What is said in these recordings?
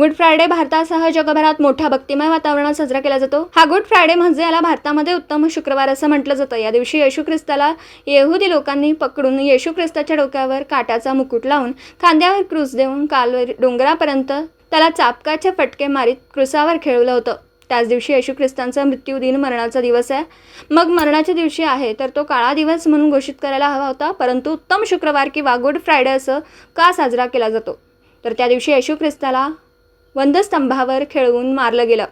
Good Friday भारतासह जगभरात मोठ्या भक्तिमय वातावरणात साजरा केला जातो. हा गुड फ्रायडे म्हणजे याला भारतामध्ये उत्तम शुक्रवार असं म्हटलं जातं. या दिवशी येशू ख्रिस्ताला येहुदी लोकांनी पकडून येशू ख्रिस्ताच्या डोक्यावर काटाचा मुकुट लावून खांद्यावर क्रूस देऊन कालवर डोंगरापर्यंत त्याला चापकाचे फटके मारीत क्रुसावर खेळवलं होतं. त्याच दिवशी येशू ख्रिस्तांचा मृत्यू दिन मरणाचा दिवस आहे. मग मरणाच्या दिवशी आहे तर तो काळा दिवस म्हणून घोषित करायला हवा होता परंतु उत्तम शुक्रवार किंवा गुड फ्रायडे असं का साजरा केला जातो? तर त्या दिवशी येशू ख्रिस्ताला वंदस्तंभावर खेळवून मारलं गेलं.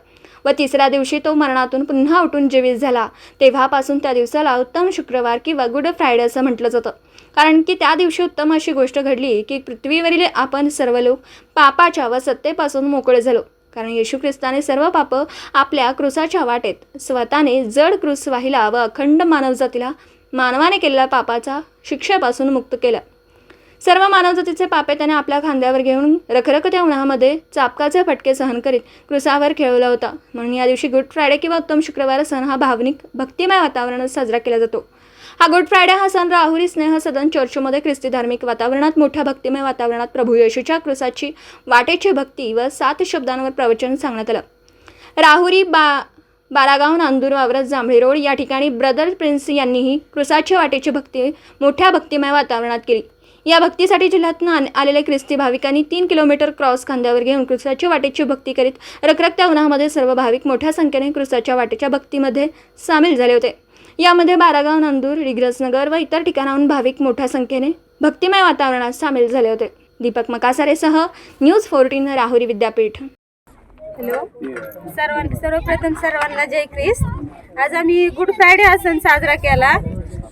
व तिसऱ्या दिवशी तो मरणातून पुन्हा उठून जीवित झाला. तेव्हापासून त्या दिवसाला उत्तम शुक्रवार किंवा गुड फ्रायडे असं म्हटलं जातं. कारण की त्या दिवशी उत्तम अशी गोष्ट घडली की पृथ्वीवरील आपण सर्व लोक पापाच्या व सत्तेपासून मोकळे झालो. कारण येशू ख्रिस्ताने सर्व पाप आपल्या क्रुसाच्या वाटेत स्वतःने जड क्रूस वाहिला व अखंड मानवजातीला मानवाने केलेल्या पापाचा शिक्षेपासून मुक्त केलं. सर्व मानवजातीचे पापे त्याने आपल्या खांद्यावर घेऊन रखरखत्या उन्हामध्ये चापकाचे फटके सहन करीत क्रुसावर खेळवला होता. म्हणून या दिवशी गुड फ्रायडे किंवा उत्तम शुक्रवार सण हा भावनिक भक्तिमय वातावरणात साजरा केला जातो. हा गुड फ्रायडे हा सण राहुरी स्नेह सदन चर्चमध्ये ख्रिस्ती धार्मिक वातावरणात मोठ्या भक्तिमय वातावरणात प्रभू येशूच्या क्रुसाची वाटेची भक्ती व सात शब्दांवर प्रवचन सांगण्यात आलं. राहुरी बा बारागाव नांदूर वावरत जांभळी रोड या ठिकाणी ब्रदर प्रिन्स यांनीही क्रुसाची वाटेची भक्ती मोठ्या भक्तिमय वातावरणात केली. या भक्तीसाठी जिल्ह्यातून आलेल्या ख्रिस्ती भाविकांनी तीन किलोमीटर क्रॉस खांद्यावर घेऊन कृष्णाची वाटेची भक्ती करीत रखरखत्या उन्हामध्ये सर्व भाविक मोठ्या संख्येने कृष्णाच्या वाटेच्या भक्तीमध्ये सामील झाले होते. यामध्ये बारागाव नांदूर रिग्रजनगर व इतर ठिकाणाहून भाविक मोठ्या संख्येने भक्तिमय वातावरणात सामील झाले होते. दीपक मकासारेसह न्यूज फोर्टीन राहुरी विद्यापीठ. हॅलो. सर्वां सर्वप्रथम सर्वांना जय ख्रिस्त आज आम्ही गुड फ्रायडे हा सण साजरा केला.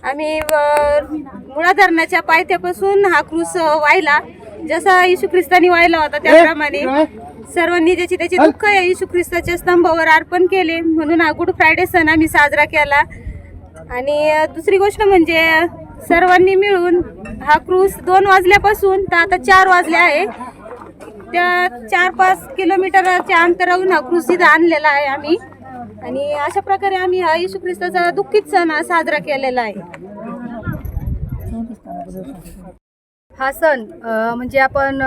आम्ही मुळा धरणाच्या पायथ्यापासून हा क्रूस वाहिला. जसा येशू ख्रिस्तानी वाहिला होता त्याप्रमाणे सर्वांनी ज्याची त्याची दुःख या येशू ख्रिस्ताच्या स्तंभावर अर्पण केले. म्हणून हा गुड फ्रायडे सण आम्ही साजरा केला. आणि दुसरी गोष्ट म्हणजे सर्वांनी मिळून हा क्रूस दोन वाजल्यापासून तर आता चार वाजले आहे. त्या चार पाच किलोमीटरच्या अंतरावरून हा क्रूस इथं आणलेला आहे आम्ही. आणि अशा प्रकारे आम्ही हा येशू ख्रिस्ताचा दुःखित सण हा साजरा केलेला आहे. हा सण म्हणजे आपण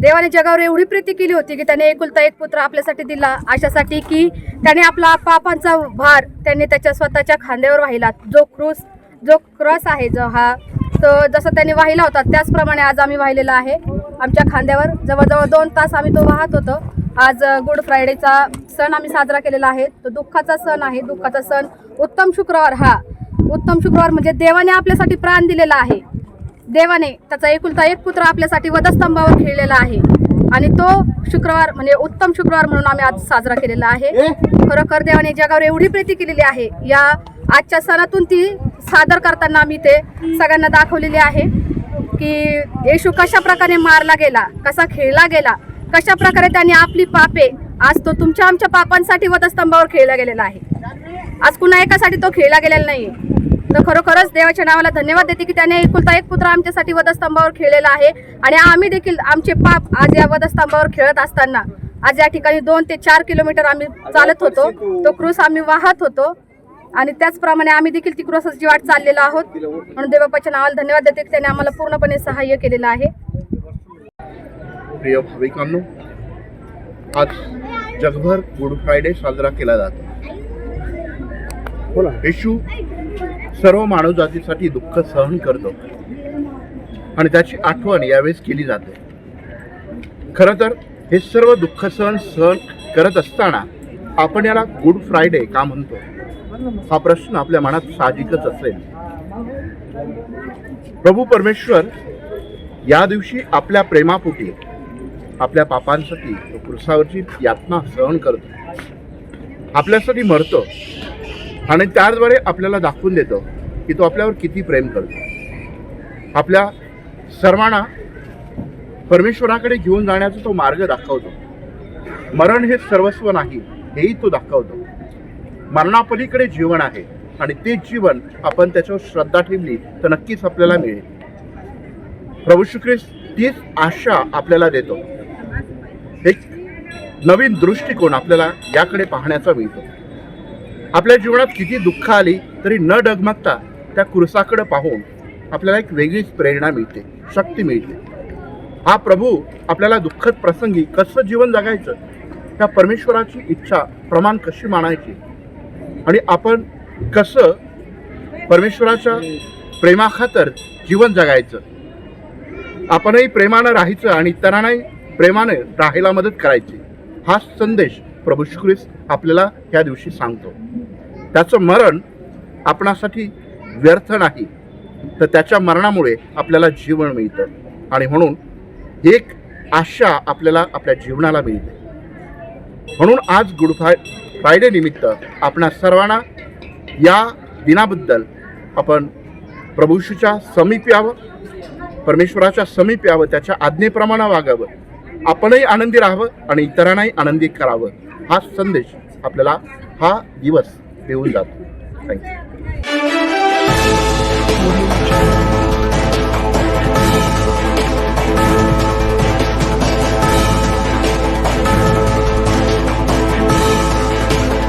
देवाने जगावर एवढी प्रीती केली होती की त्याने एकुलता एक पुत्र आपल्यासाठी दिला अशासाठी की त्याने आपला पापांचा भार त्याने त्याच्या स्वतःच्या खांद्यावर वाहिला. जो क्रूस जो क्रॉस आहे जो हा तो जसं त्याने वाहिला होता त्याचप्रमाणे आज आम्ही वाहिलेला आहे. आमच्या खांद्यावर जवळजवळ दोन तास आम्ही तो वाहत होतो. आज गुड फ्रायडेचा सण आम्ही साजरा केलेला आहे. तो दुःखाचा सण आहे. दुःखाचा सण उत्तम शुक्रवार हा. उत्तम शुक्रवार म्हणजे देवाने आपल्यासाठी प्राण दिलेला आहे. देवाने त्याचा एकुलता एक पुत्र आपल्यासाठी वधस्तंभावर खेळलेला आहे. आणि तो शुक्रवार म्हणजे उत्तम शुक्रवार म्हणून आम्ही आज साजरा केलेला आहे. खरोखर देवाने जगावर एवढी प्रीती केलेली आहे. या आजच्या सणातून ती सादर करताना आम्ही ते सगळ्यांना दाखवलेली आहे की येशू कशा प्रकारे मारला गेला कसा खेळला गेला कशा प्रकारे त्यांनी आपली पापे आज तो तुमच्या आमच्या पापांसाठी वधस्तंभावर खेळला गेलेला आहे. आज कुणा एकासाठी तो खेळला गेलेला नाही तर खरोखरच देवाच्या नावाला धन्यवाद देते की त्याने एकुलता एक पुत्र आमच्यासाठी वधस्तंभावर खेळलेला आहे. आणि आम्ही देखील आमचे पाप आज या वधस्तंभावर खेळत असताना आज या ठिकाणी दोन ते चार किलोमीटर आम्ही चालत होतो. तो क्रूस आम्ही वाहत होतो. आणि त्याचप्रमाणे आम्ही देखील ती क्रूसाची वाट चाललेलो आहोत. म्हणून देवपाच्या नावाला धन्यवाद देते की त्याने आम्हाला पूर्णपणे सहाय्य केलेलं आहे. प्रिय भाविकांनो आज जगभर गुड फ्रायडे साजरा केला जातो. येशू सर्व मानवजातीसाठी दुःख सहन करतो आणि त्याची आठवण यावेळेस केली जाते. खरं तर हे सर्व दुःख सहन सहन करत असताना आपण याला गुड फ्रायडे का म्हणतो? हा प्रश्न आपल्या मनात साहजिकच असेल. प्रभू परमेश्वर या दिवशी आपल्या प्रेमापोटी आपल्या पापांसाठी तो क्रुसावरची यातना सहन करतो. आपल्यासाठी मरतो. आणि त्याद्वारे आपल्याला दाखवून देतो की तो आपल्यावर किती प्रेम करतो. आपल्या सर्वांना परमेश्वराकडे घेऊन जाण्याचा तो मार्ग दाखवतो. मरण हे सर्वस्व नाही हेही तो दाखवतो. मरणापलीकडे जीवन आहे आणि ते जीवन आपण त्याच्यावर श्रद्धा ठेवली तर नक्कीच आपल्याला मिळेल. प्रभू श्री ख्रिस्त तीच आशा आपल्याला देतो. एक नवीन दृष्टिकोन आपल्याला याकडे पाहण्याचा मिळतो. आपल्या जीवनात किती दुःख आली तरी न डगमगता त्या कुरसाकडे पाहून आपल्याला एक वेगळीच प्रेरणा मिळते शक्ती मिळते. हा प्रभू आपल्याला दुःखद प्रसंगी कसं जीवन जगायचं त्या परमेश्वराची इच्छा प्रमाण कशी मानायची आणि आपण कसं परमेश्वराच्या प्रेमाखातर जीवन जगायचं? आपणही प्रेमानं राहायचं आणि इतरांनाही प्रेमाने राहायला मदत करायची हा संदेश प्रभू श्री ख्रिस्त आपल्याला ह्या दिवशी सांगतो. त्याचं मरण आपणासाठी व्यर्थ नाही तर त्याच्या मरणामुळे आपल्याला जीवन मिळतं. आणि म्हणून एक आशा आपल्याला आपल्या जीवनाला मिळते. म्हणून आज गुड फ्राय फ्रायडे निमित्त आपणा सर्वांना या दिनाबद्दल आपण प्रभूशीच्या समीप यावं परमेश्वराच्या समीप यावं त्याच्या आज्ञेप्रमाणे वागावं. आपणही आनंदी राहावं आणि इतरांनाही आनंदी करावं. हा संदेश आपल्याला हा दिवस देऊन जातो. थँक्यू